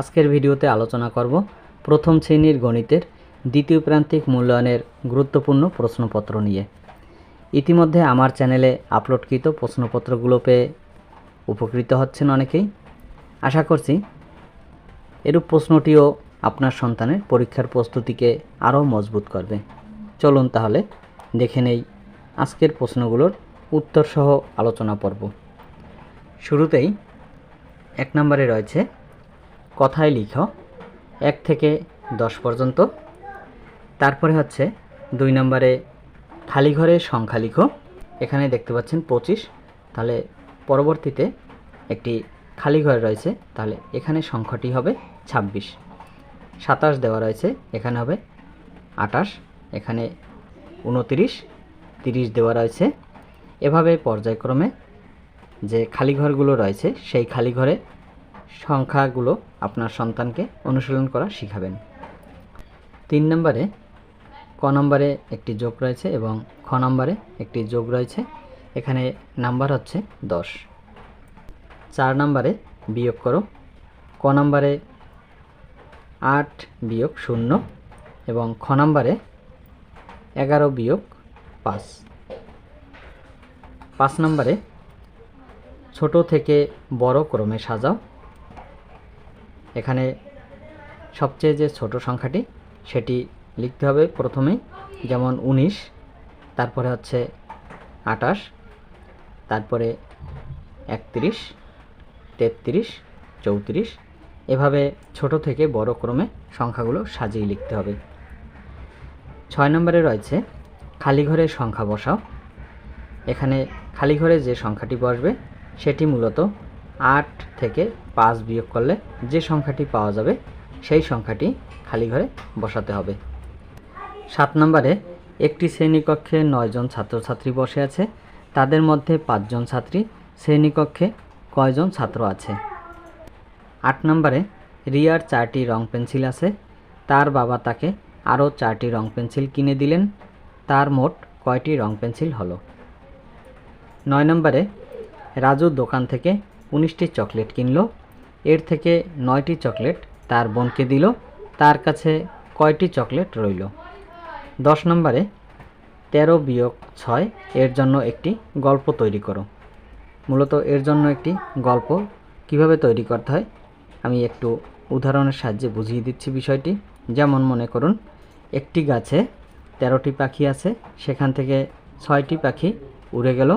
আজকের ভিডিওতে আলোচনা করব প্রথম শ্রেণির গণিতের দ্বিতীয় প্রান্তিক মূল্যায়নের গুরুত্বপূর্ণ প্রশ্নপত্র নিয়ে। ইতিমধ্যে আমার চ্যানেলে আপলোডকৃত প্রশ্নপত্রগুলো পেয়ে উপকৃত হচ্ছেন অনেকেই। আশা করছি এরূপ প্রশ্নটিও আপনার সন্তানের পরীক্ষার প্রস্তুতিকে আরও মজবুত করবে। চলুন তাহলে দেখে নেই আজকের প্রশ্নগুলোর উত্তরসহ আলোচনা পর্ব। শুরুতেই এক নম্বরে রয়েছে কথায় লিখো, এক থেকে দশ পর্যন্ত। তারপরে হচ্ছে দুই নম্বরে খালি ঘরে সংখ্যা লিখো। এখানে দেখতে পাচ্ছেন পঁচিশ। তাহলে পরবর্তীতে একটি খালি ঘর রয়েছে, তাহলে এখানে সংখ্যাটি হবে ছাব্বিশ। সাতাশ দেওয়া রয়েছে, এখানে হবে আটাশ এখানে উনতিরিশ, তিরিশ দেওয়া রয়েছে। এভাবে পর্যায়ক্রমে যে খালি ঘরগুলো রয়েছে, সেই খালি ঘরে সংখ্যাগুলো আপনার সন্তানকে অনুশীলন করা শিখাবেন। তিন নম্বরে, ক নম্বরে একটি যোগ রয়েছে এবং খ নম্বরে একটি যোগ রয়েছে। এখানে নাম্বার হচ্ছে দশ। চার নম্বরে বিয়োগ করো। ক নম্বরে আট বিয়োগ শূন্য এবং খ নম্বরে এগারো বিয়োগ পাঁচ। পাঁচ নম্বরে ছোট থেকে বড় ক্রমে সাজাও। এখানে সবচেয়ে যে ছোট সংখ্যাটি, সেটি লিখতে হবে প্রথমেই যেমন উনিশ, তারপরে হচ্ছে আটাশ তারপরে একত্রিশ, তেত্রিশ, চৌত্রিশ, এভাবে ছোট থেকে বড় ক্রমে সংখ্যাগুলো সাজিয়ে লিখতে হবে। ছয় নম্বরে রয়েছে, খালি ঘরের সংখ্যা বসাও। এখানে খালি ঘরে যে সংখ্যাটি বসবে, সেটি মূলত আট থেকে পাঁচ বিয়োগ করলে যে সংখ্যাটি পাওয়া যাবে, সেই সংখ্যাটি খালি ঘরে বসাতে হবে। সাত নম্বরে, একটি শ্রেণীকক্ষে নয়জন ছাত্রছাত্রী বসে আছে। তাদের মধ্যে পাঁচজন ছাত্রী, শ্রেণীকক্ষে কয়জন ছাত্র আছে? আট নম্বরে, রিয়ার চারটি রং পেন্সিল আছে। তার বাবা তাকে আরও চারটি রং পেন্সিল কিনে দিলেন। তার মোট কয়টি রং পেন্সিল হলো? নয় নম্বরে রাজু দোকান থেকে উনিশটি চকলেট কিনলো। এর থেকে নয়টি চকলেট তার বোনকে দিল। তার কাছে কয়টি চকলেট রইল? দশ নম্বরে, তেরো বিয়োগ ছয়, এর জন্য একটি গল্প তৈরি করো। মূলত এর জন্য একটি গল্প কীভাবে তৈরি করতে হয়, আমি একটু উদাহরণের সাহায্যে বুঝিয়ে দিচ্ছি বিষয়টি। যেমন মনে করুন, একটি গাছে তেরোটি পাখি আছে, সেখান থেকে ছয়টি পাখি উড়ে গেল।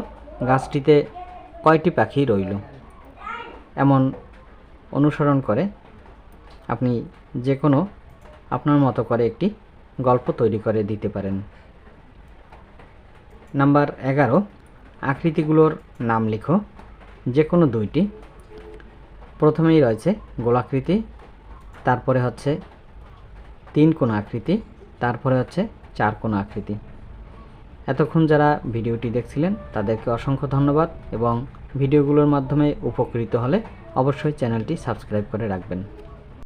গাছটিতে কয়টি পাখি রইল? এমন অনুসরণ করে আপনি যে কোনো আপনার মতো করে একটি গল্প তৈরি করে দিতে পারেন। নাম্বার এগারো, আকৃতিগুলোর নাম লিখো। যে কোনো দুইটি। প্রথমেই রয়েছে গোলাকৃতি, তারপরে হচ্ছে তিন কোণ আকৃতি, তারপরে হচ্ছে চার কোণ আকৃতি। এতক্ষণ যারা ভিডিওটি দেখছিলেন তাদেরকে অসংখ্য ধন্যবাদ এবং ভিডিওগুলোর মাধ্যমে উপকৃত হলে অবশ্যই চ্যানেলটি সাবস্ক্রাইব করে রাখবেন।